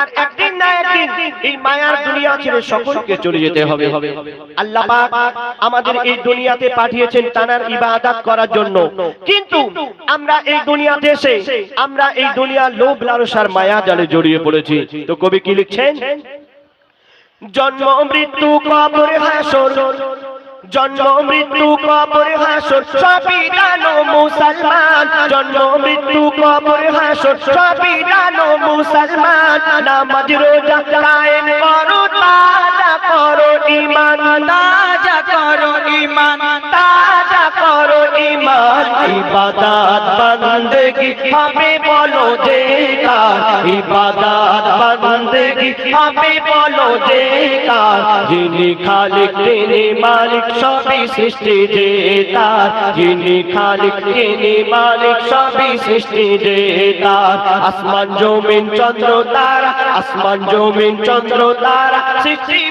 আর একদিন না একদিন এই মায়ার দুনিয়া ছেড়ে সকলকে চলে যেতে হবে। আল্লাহ আমাদের এই দুনিয়াতে পাঠিয়েছেন তানার ইবাদত করার জন্য। কিন্তু আমরা এই দুনিয়াতে এসে, আমরা এই দুনিয়ার লোভ লালসার মায়া জালে জড়িয়ে পড়েছি। তো কবি কি লিখছেন? জন্ম, মৃত্যু, কবর, হাসর। জন্ম মৃত্যু কবর হাসর, সবই জানো মুসলমান। জন্ম মৃত্যু কবর হাসর, সবই জানো মুসলমান। নামাজ রোজা করো ইমান, তাজা করো ইমান, তাজা করো ইমান। ইবাদত বন্দেগি, হবে বলো যে কার। ইবাদত বন্দেগি, হবে বলো যে কার। যিনি খালিক, তিনি মালিক, সবই সৃষ্টি যে তার। যিনি খালিক, তিনি মালিক, সবই সৃষ্টি যে তার। আসমান, জমিন, চন্দ্র, তারা। আসমান, জমিন, চন্দ্র, তারা। সৃষ্টি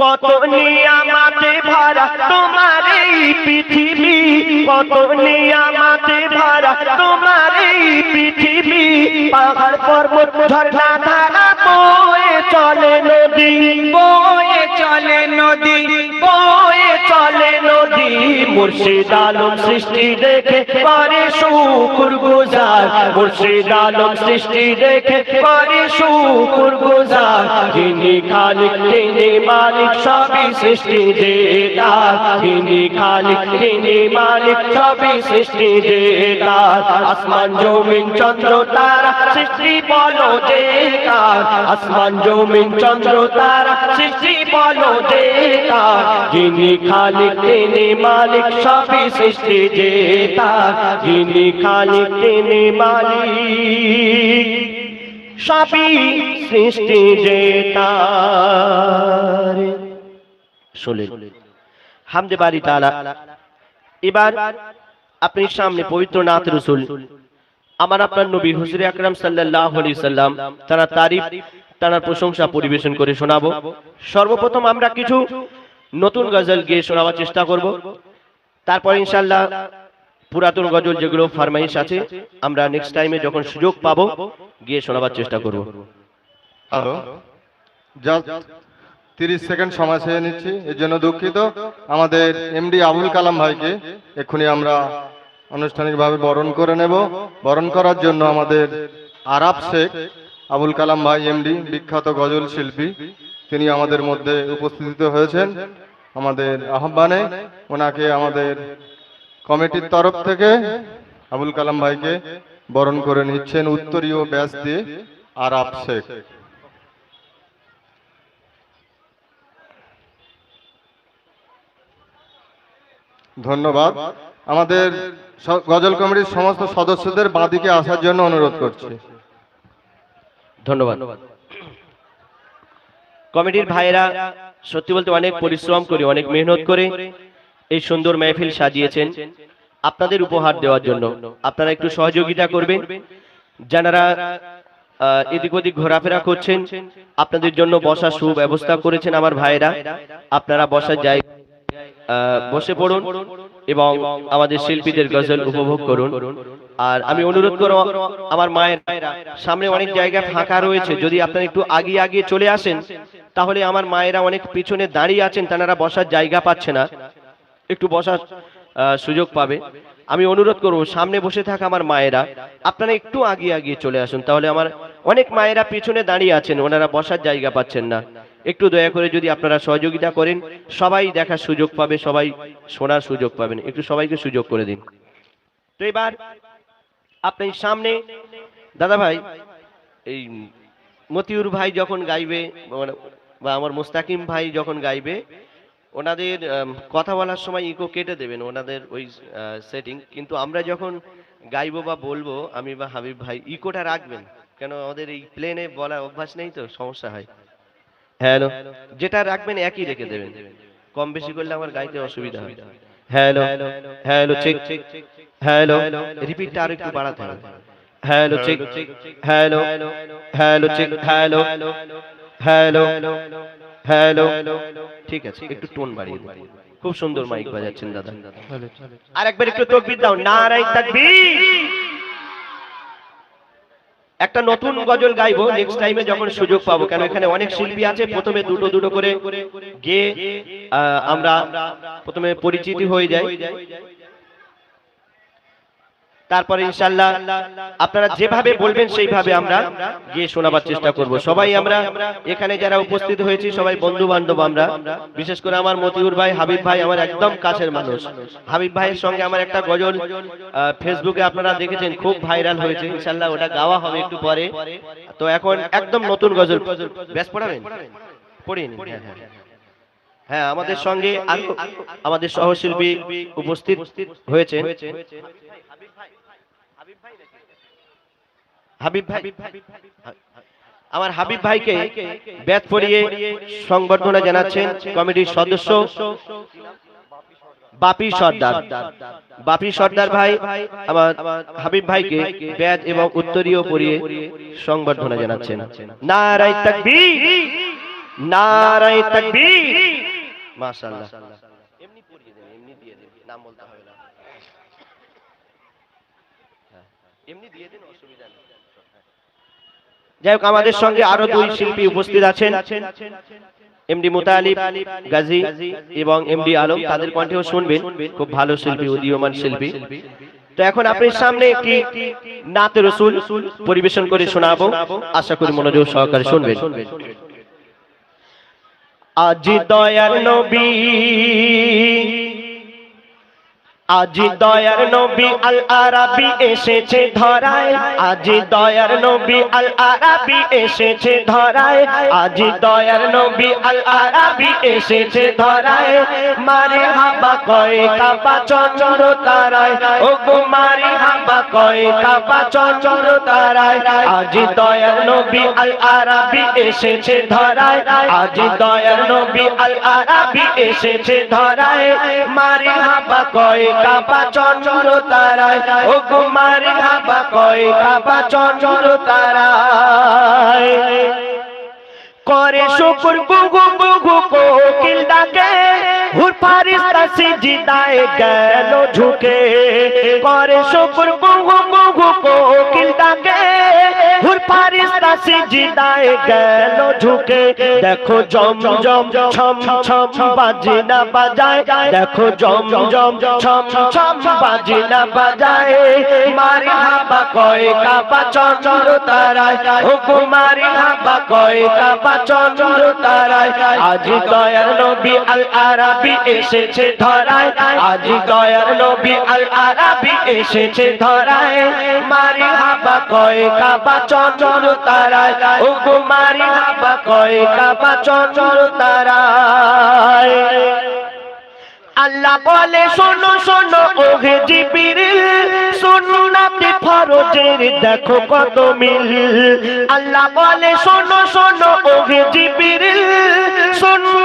কত নিয়ামাতে ভরা তোমার এই পৃথিবী, কত নিয়ামাতে ভরা তোমার এই পৃথিবী। পাহাড় পর্বত ঝর্ণা ধারা বয়ে চলে নদী, বয়ে চলে নদী, বয়ে চলে নদী। মুর্শিদ আলম সৃষ্টি দেখে করে শুকুর গুজার। মুর্শিদ আলম সৃষ্টি দেখে করে শুকুর গুজার। যিনি খালিক, তিনি মালিক সবই সৃষ্টি তার যিনি খালিক, তিনি মালিক সবই সৃষ্টি তার আসমান, জমিন, চন্দ্র, তারা সৃষ্টি বলো কার আসমান, জমিন, চন্দ্র, তারা সৃষ্টি বলো কার যিনি খালিক, তিনি মালিক সবই সৃষ্টি তার যিনি খালিক, তিনি মালিক সবই সৃষ্টি জেতার হামদে বাড়ি তালা এবার আপনি সামনে পবিত্র নাথ রসুল, আমার আপনার নবী হুজুর আকরাম আলাইহি সাল্লাম, তারা তারিফ, তার প্রশংসা পরিবেশন করে শোনাবো। সর্বপ্রথম আমরা কিছু নতুন গজল গিয়ে শোনাবার চেষ্টা করব। তারপর ইনশাআল্লাহ পুরাতন গজল যেগুলো ফারমাইশ আছে, আমরা নেক্সট টাইমে যখন সুযোগ পাবো, গিয়ে শোনাবার চেষ্টা করব। জাস্ট তিরিশ সেকেন্ড সময় চেয়ে নিচ্ছি, এর জন্য দুঃখিত। আমাদের এমডি আবুল কালাম ভাইকে এক্ষুনি আমরা আনুষ্ঠানিকভাবে বরণ করে নেব। বরণ করার জন্য আমাদের আরাব শেখ, আবুল কালাম ভাই এমডি বিখ্যাত গজল শিল্পী, তিনি আমাদের মধ্যে উপস্থিত হয়েছেন। আমাদের আহ্বানে ওনাকে আমাদের কমিটির তরফ থেকে আবুল কালাম ভাইকে বরণ করে নিচ্ছেন উত্তরীয় ব্যাস দিয়ে আরাব শেখ। ধন্যবাদ। আমাদের গজল কমিটির সমস্ত সদস্যদের বাঁদিকে আসার জন্য অনুরোধ করছি। ধন্যবাদ। কমিটির ভাইয়েরা, সত্যি বলতে অনেক পরিশ্রম করে, অনেক মেহনত করে এই সুন্দর মেহফিল সাজিয়েছেন। আপনাদের উপহার দেওয়ার জন্য। আপনারা একটু সহযোগিতা করবেন। যারা এদিক ওদিক ঘোরাফেরা করছেন, আপনাদের জন্য বসার সুব্যবস্থা করেছেন আমার ভাইয়েরা। আপনারা বসার জায়গা বসে পড়ুন এবং আমাদের শিল্পীদের গজল উপভোগ করুন। আর আমি অনুরোধ করব, আমার মায়ের সামনে অনেক জায়গা ফাঁকা রয়েছে, যদি আপনারা একটু আগিয়ে আগিয়ে চলে আসেন, তাহলে আমার মায়েরা অনেক পিছনে দাঁড়িয়ে আছেন, তারা বসার জায়গা পাচ্ছে না। একটু বসার সুযোগ পাবে। আমি অনুরোধ করব, সামনে বসে থাকা আমার মায়েরা, আপনারা একটু আগিয়ে আগিয়ে চলে আসুন, তাহলে আমার অনেক মায়েরা পিছনে দাঁড়িয়ে আছেন, ওনারা বসার জায়গা পাচ্ছেন না। একটু দয়া করে যদি আপনারা সহযোগিতা করেন, সবাই দেখার সুযোগ পাবে, সবাই শোনার সুযোগ পাবেন। একটু সবাইকে সুযোগ করে দিন। তো এবার আপনি সামনে দাদা ভাই এই মতিউর ভাই যখন গাইবে, মানে- বা আমার মুস্তাকিম ভাই যখন গাইবে, ওনাদের কথা বলার সময় ইকো কেটে দেবেন, ওনাদের ওই সেটিং কিন্তু আমরা যখন গাইবো বা বলব, আমি বা হাবিব ভাই ইকোটা রাখবেন। কেন আমাদের এই প্লেনে বলার অভ্যাস নেই তো? সমস্যা হয়। হ্যালো। যেটা রাখবেন একই রেখে দেবেন। কম বেশি করলে আমার গাইতে অসুবিধা হয় হ্যালো। হ্যালো। চেক হ্যালো রিপিটটা আর একটু বাড়াতে হবে। Hello check hello hello. Check hello hello hello. ঠিক আছে একটু টোন বাড়িয়ে দিন খুব সুন্দর মাইক বাজাচ্ছেন দাদা। আর একবার একটু তকবির দাও। নারাই তাকবীর। একটা নতুন গজল গাইবো নেক্সট টাইমে যখন সুযোগ পাবো কেন এখানে অনেক শিল্পী আছে প্রথমে দুটো দুটো করে গে আহ, আমরা প্রথমে পরিচিতি হয়ে যাই। তারপরে ইনশাল্লাহ আপনারা যেভাবে বলবেন সেইভাবে আমরা গিয়ে শোনাবার চেষ্টা করব। সবাই আমরা এখানে যারা উপস্থিত হয়েছি, সবাই বন্ধু বান্ধব আমরা। বিশেষ করে আমার মতিউর ভাই, হাবিব ভাই আমার একদম কাছের মানুষ। হাবিব ভাইয়ের সঙ্গে আমার একটা গজল ফেসবুকে আপনারা দেখেছেন, খুব ভাইরাল হয়েছে। ইনশাল্লাহ ওটা গাওয়া হবে একটু পরে। তো এখন একদম নতুন গজল। ব্যাস পড়াবেন? পড়িয়ে নিন হ্যাঁ হ্যাঁ। হ্যাঁ আমাদের সঙ্গে আরও আমাদের সহশিল্পী উপস্থিত হয়েছে হাবিব ভাই আমার হাবিব ভাইকে ব্যাচ পরিয়ে সংবর্ধনা জানাচ্ছেন কমিটির সদস্য বাপি সর্দার। বাপি সর্দার। ভাই আমার হাবিব ভাইকে ব্যাজ এবং উত্তরীয় পরিয়ে সংবর্ধনা জানাচ্ছেন। নারাই তাকবীর। নারাই তাকবীর। মাশাআল্লাহ। এমনি পড়িয়ে দেন এমনি দিয়ে দেন নাম বলতে হবে না। হ্যাঁ, এমনি দিয়ে দিন অসুবিধা নেই। যাই হোক আমাদের সঙ্গে আরও দুই শিল্পী উপস্থিত আছেন। এমডি মুতালিব গাজী এবং এমডি আলম তাদের কণ্ঠেও শুনবেন। খুব ভালো শিল্পী উদীয়মান শিল্পী তো এখন আপনার সামনে একটি নাতে রসুল পরিবেশন করে শোনাবো। আশা করি মনোযোগ সহকারে শুনবেন। আজ দয়াল নবী আজ দয়ার নবী আল আরাবি এসেছে ধরায়। আজ দয়ার নবী আল আরাবি এসেছে ধরায়। আজ দয়ার নবী আল আরাবি এসেছে ধরায়। মারে হাবা কয় কাপা চন্দ্র তারায়। ও গো মারে হাবা কয় কাপা চন্দ্র তারায়। আজ দয়ার নবী আল আরাবি এসেছে ধরায়। আজ দয়ার নবী আল আরাবি এসেছে ধরায়। মারে হাবা কয় কাপা করে শুকুর গুগু গুগু কোকিল ডাকে, হুর ফারিস্তা সিজদায় গেল ঝুঁকে। করে শুকুর গুগু গুগু কোকিল ডাকে ফারিস্তা সিজদায় গেল ঝুঁকে। দেখো জম জম ছম ছম বাজি না বাজায়। দেখো জম জম ছম ছম বাজি না বাজায়। মারি হাবা কয় কাবা চন্দ্র তারায়। ও কুমারি হাবা কয় কাবা চন্দ্র তারায়। আজ দয়ার নবী আল আরাবি এসেছে ধরায়। আজ দয়ার নবী আল আরাবি এসেছে ধরায়। মারি হাবা কয় কাবা চন্দ্র তারায় ও কুমারী হাবা কয় কাবা চর তারায় আল্লাহ বলে, শোনো শোনো, ওহে জিবিরিল সুন্নাতে ফরজের, দেখো কত মিল। আল্লাহ বলে, শোনো শোনো, ওহে জিবিরিল সুন্নাতে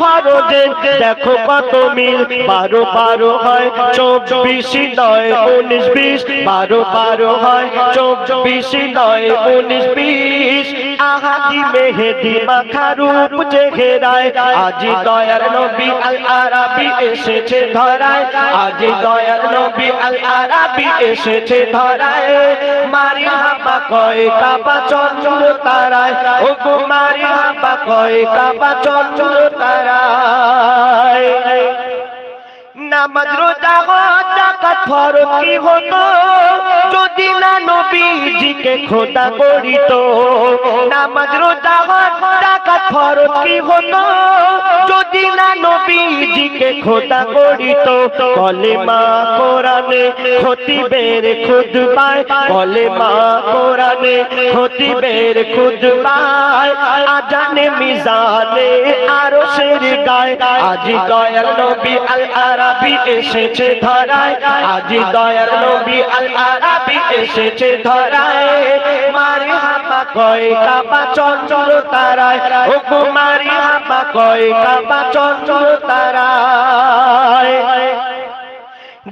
ফরজের দেখো কত মিল বারো বারো হয় চব্বিশ নয় উনিশ বিশ বারো বারো হয় চব্বিশ নয় উনিশ বিশ। আহাদি মেহেদি মাখা রূপ চেহেরায় আজি দয়ার নবী আল আরাবি এসেছে ধরায় আজি দয়ার নবী আল আরাবি এসেছে ধরায়। মারি হাবা কয় কাবা চন্দ্র তারায় ও গো মারি হাবা কয় কাবা চন্দ্র তারায়। নামাজ রোজা জাকাত ফরজ খোদা করিত। নামাজ রোজা ফরজ কি হতো যদি না নবীজিকে খোদা করিত, কলেমা কোরআনে খতিবের খুদবায় কলেমা কোরআনে খতিবের খুদবায় আজানে মিজানে আরও শের গায়, আজি দয়ার নবী আল আরাবি এসেছে ধরায়, আজি দয়ার নবী আল আরাবি এসেছে ধরায় মারি হাবা কয় কাবা চঞ্চল তারায় গো মারি হাবা কয় কাবা চঞ্চল তারায়।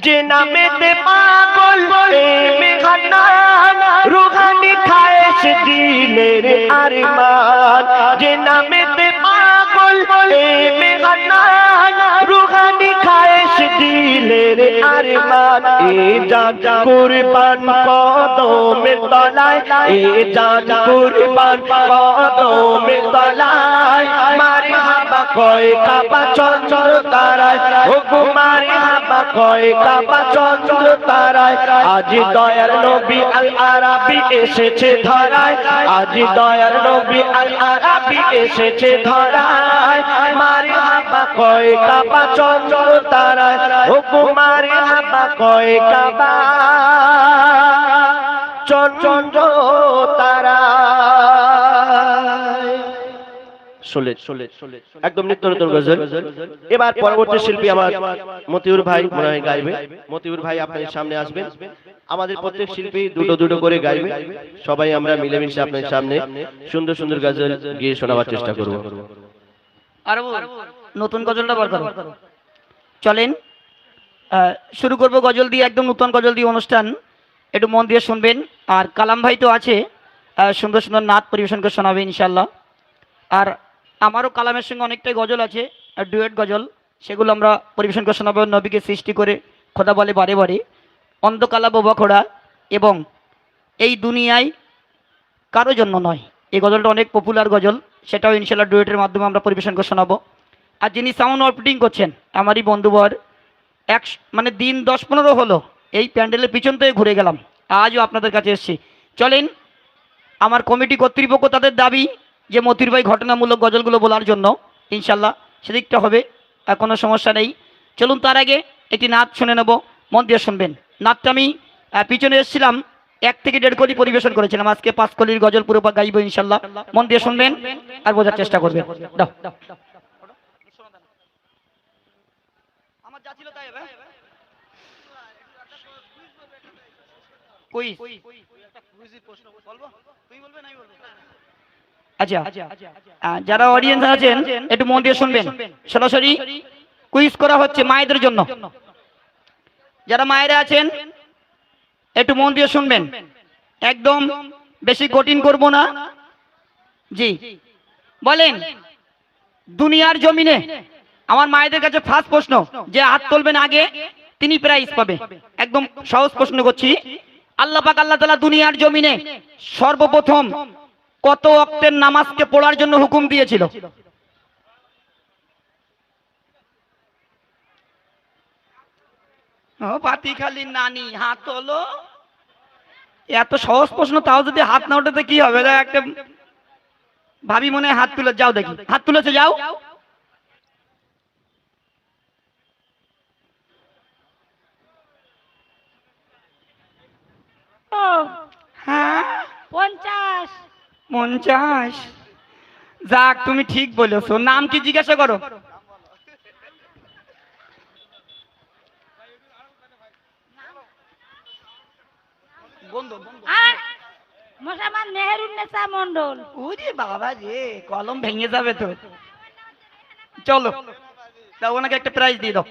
যে নামেতে পাগল প্রেমে হান্নান রুহানি খায়েশ দিলের আরমান। যে নামেতে রুহানি খায়েশ দিলের আরমান এ জান কুরবান কদমে তলায় এ জান কুরবান কদমে কয় কাবা চন্দ্র তারায় ও কুমারি হাবা কয় কাবা চন্দ্র তারায়। আজ দয়ার নবী আল আরাবি এসেছে ধরায়, আজ দয়ার নবী আল আরাবি এসেছে ধরায়। মারি হাবা কয় কাবা চন্দ্র তারায় ও কুমারি হাবা কয় কাবা চন্দ্র তারায়। শোলে শোলে শোলে একদম নিত্য নতুন গজল। এবার পরবর্তী শিল্পী আমার মতিউর ভাই মনে হয় গাইবে। মতিউর ভাই আপনাদের সামনে আসবেন। আমাদের প্রত্যেক শিল্পী দুটো দুটো করে গাইবে। সবাই আমরা মিলেমিশে আপনার সামনে সুন্দর সুন্দর গজল গিয়ে শোনাবার চেষ্টা করব। আর নতুন গজলটা বার করো। চলেন শুরু করব গজল দিয়ে একদম নতুন গজল দিয়ে অনুষ্ঠান। একটু মন দিয়ে শুনবেন। আর কালাম ভাই তো আছে। আহ, সুন্দর সুন্দর নাচ পরিবেশন করে শোনাবে ইনশাল্লাহ আর আমারও কালামের সঙ্গে অনেকটাই গজল আছে ডুয়েট গজল, সেগুলো আমরা পরিবেশন করে শোনাবো, নবীকে সৃষ্টি করে, খোদা বলে বারে বারে। অন্ধকালা বোবাখোড়া এবং এই দুনিয়ায় কারও জন্য নয়। এই গজলটা অনেক পপুলার গজল, সেটাও ইনশাল্লাহ ডুয়েটের মাধ্যমে আমরা পরিবেশন করে শোনাবো। আর যিনি সাউন্ড অপারেটিং করছেন, আমারই বন্ধুবর এক মানে দিন দশ পনেরো হলো, এই প্যান্ডেলের পিছন থেকে ঘুরে গেলাম। আজও আপনাদের কাছে এসেছি। চলেন, আমার কমিটি কর্তৃপক্ষ তাদের দাবি যে মতির ভাই ঘটনামূলক গজলগুলো বলার জন্য, ইনশাল্লাহ সেদিকটা হবে কোনো সমস্যা নেই। চলুন তার আগে একটি নাচ শুনে নেব, মন দিয়ে শুনবেন। নাচটা আমি পিছনে এসেছিলাম, এক থেকে দেড় কলি পরিবেশন করেছিলাম। আজকে পাঁচ কলির গজল পুরো গাইব, ইনশাল্লাহ। মন দিয়ে শুনবেন, আর বোঝার চেষ্টা করবেন। দাও। আমার যা ছিল তাই হবে। কুইজ। আচ্ছা যারা অডিয়েন্স আছেন একটু মন দিয়ে শুনবেন। সরাসরি কুইজ করা হচ্ছে মায়েদের জন্য। যারা মায়েরা আছেন একটু মন দিয়ে শুনবেন। একদম বেশি কঠিন করব না। জি। বলেন দুনিয়ার জমিনে আমার মায়েদের কাছে ফার্স্ট প্রশ্ন যে হাত তুলবেন আগে তিনি প্রাইজ পাবে। একদম সহজ প্রশ্ন করছি। আল্লাহ পাক আল্লাহ তাআলা দুনিয়ার জমিনে সর্বপ্রথম কত অক্তের নামাজকে পড়ার জন্য হুকুম দিয়েছিল? খালি নানি, হাত এত সহজ প্রশ্ন, তাও যদি হাত না কি হবে? একটা ভাবি মনে হাত তুলে, যাও দেখি। হাত তুলেছে, যাও। হ্যাঁ? পঞ্চাশ। পঞ্চাশ যাক তুমি ঠিক বলেছ। নাম কি জিজ্ঞাসা করো? আর মোসাম্মদ মেহেরুন্নেসা মন্ডল ওরে বাবা রে কলম ভেঙে যাবে তো। চলো তা ওনাকে একটা প্রাইজ দিয়ে দাও।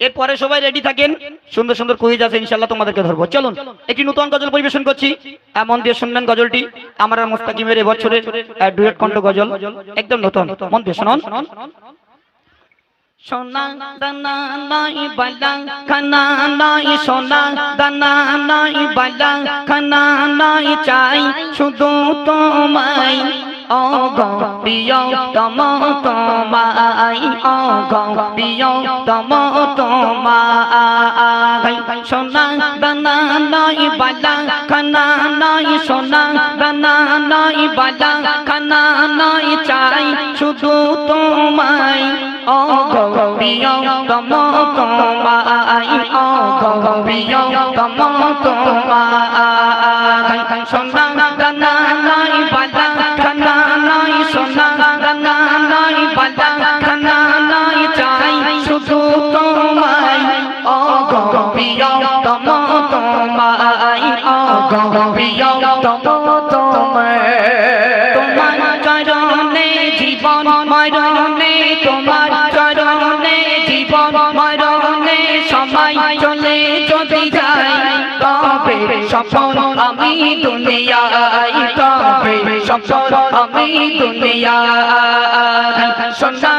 এরপরে সবাই রেডি থাকেন। সুন্দর সুন্দর কুইজ আছে ইনশাল্লাহ তোমাদেরকে ধরবো। চলুন, একটি নতুন গজল পরিবেশন করছি। মন দিয়ে শুনবেন গজলটি। আমার মুস্তাকিমের এবছরের ডুয়েট কণ্ঠ গজল। একদম নতুন। মন দিয়ে শুনুন। সোনা, দানা নাই, বালা, খানা নাই, সোনা, দানা নাই, বালা, খানা নাই, চাই শুধু তোমায়। ও গো প্রিয় তম তোমায় ও গো প্রিয় তম তোমায় সোনা দানা নাই বালা খানা নাই সোনা দানা নাই বালা খানা নাই চাই শুধু তোমায় ও গো প্রিয় তম তোমায় ও গো প্রিয় তম তোমায় সোনা দানা দুনিয়ায় তবে সফল আমি দুনিয়া সোনা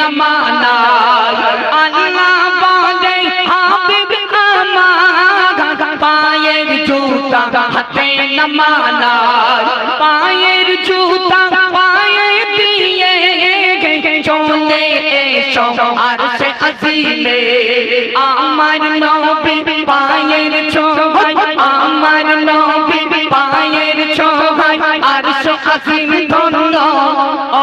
নমানা আল্লাহ বাদে হাবিব আমার পায়ের জুতা হাতে নমানা পায়ের জুতা পায়ে দিয়ে চলে এসো আর সে আসিলে আমার নবী পায়ের ছোঁয়ায় আমার নবী পায়ের ছোঁয়ায় আর সে আসিল ধন্য ও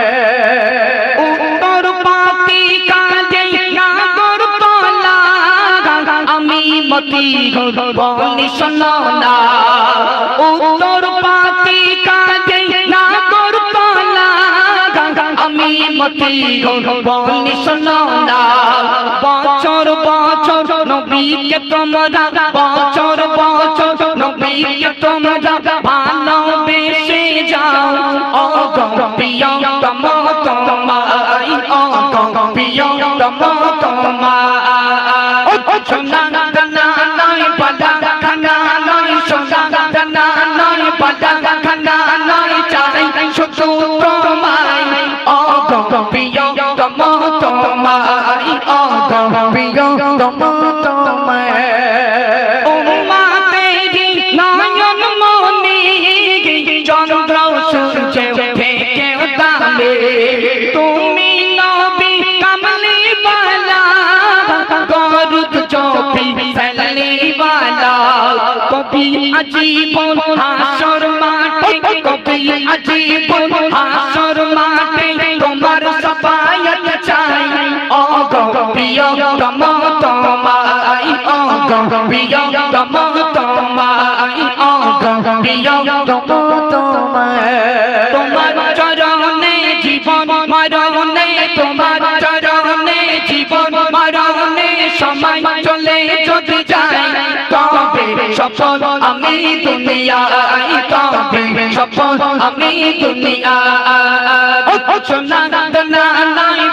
মতি বনি শোনো না উত্তর পাতি কাজে নাগর তলা আমি মতি, বনি শোনো না বছর বছর নবীকে তোমরা, বছর বছর নবীকে তোমরা ভালোবেসে যাও। ও গো কবি আজীবন হাসর মাঠে, কবি আজীবন হাসর মাঠে, তোমার সফায়ত চাই। ও প্রিয় তম তোমায় ও প্রিয় তম তোমায় ও প্রিয় সফল আমি দুনিয়ায় তবে সফল আমি দুনিয়ায় সোনা নাই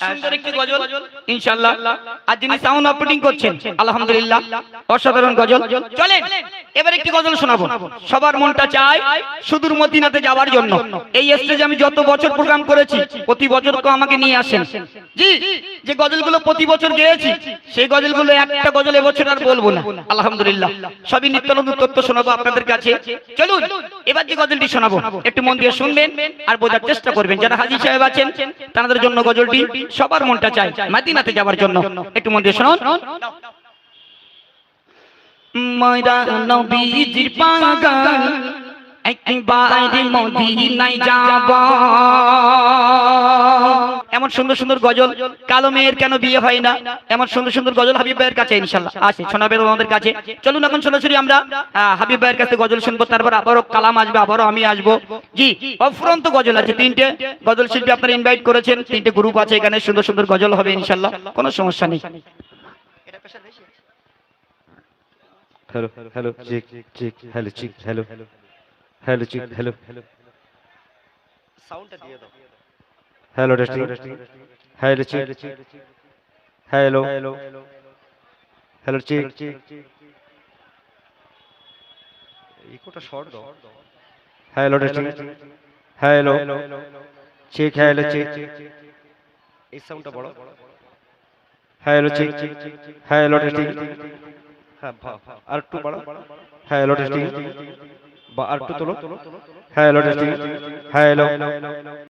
সুন্দর একটি গজল ইনশাআল্লাহ। আর যিনি সাউন্ড অপারেটিং করছেন আলহামদুলিল্লাহ। অসাধারণ গজল। চলেন। এবার একটি গজল শোনাবো। সবার মনটা চায় সুদূর মদিনাতে যাওয়ার জন্য। এই স্টেজে আমি যত বছর প্রোগ্রাম করেছি প্রতি বছর তো আমাকে নিয়ে আসেন। জি যে গজলগুলো প্রতি বছর গেয়েছি সেই গজলগুলো একটা গজল এবছর আর বলব না। আলহামদুলিল্লাহ। সবই নিত্য নতুন তথ্য শোনাবো আপনাদের কাছে। চলুন এবার যে গজলটি শোনাবো একটু মন দিয়ে শুনবেন আর বোঝার চেষ্টা করবেন। যারা হাজি সাহেব আছেন তাদের জন্য গজলটি সবার মনটা চায় মাদিনাতে যাওয়ার জন্য। একটু মন দিয়ে শুনুন। পাগল। মদিনায় যাব। এমন সুন্দর সুন্দর গজল, কালো মেয়ের কেন বিয়ে হয় না? এমন সুন্দর সুন্দর গজল হাবিব ভাইয়ের কাছে ইনশাল্লাহ আছে শোনাবেন আমাদের কাছে। চলুন এখন সরাসরি আমরা হাবিব ভাইয়ের কাছে গজল শুনব, তারপর আবারও কালাম আসবে, আবারও আমি আসব। জি, অফুরন্ত গজল আছে, তিনটে গজল শিল্পী আপনারা ইনভাইট করেছেন, তিনটে গ্রুপ আছে এখানে, সুন্দর সুন্দর গজল হবে ইনশাল্লাহ কোনো সমস্যা নেই। Hello hello check check hello check hello hello check hello সাউন্ডটা দিয়ে দাও hello testing hello check hello hello check ইকোটা short দাও। Hello testing hello check hello check এই সাউন্ডটা বড়। হ্যালো চেক হ্যালো টেস্টিং হ্যাঁ আর একটু হ্যাঁ হ্যালো টেস্টিং বা আর একটু তোলো। হ্যাঁ টেস্টিং হ্যালো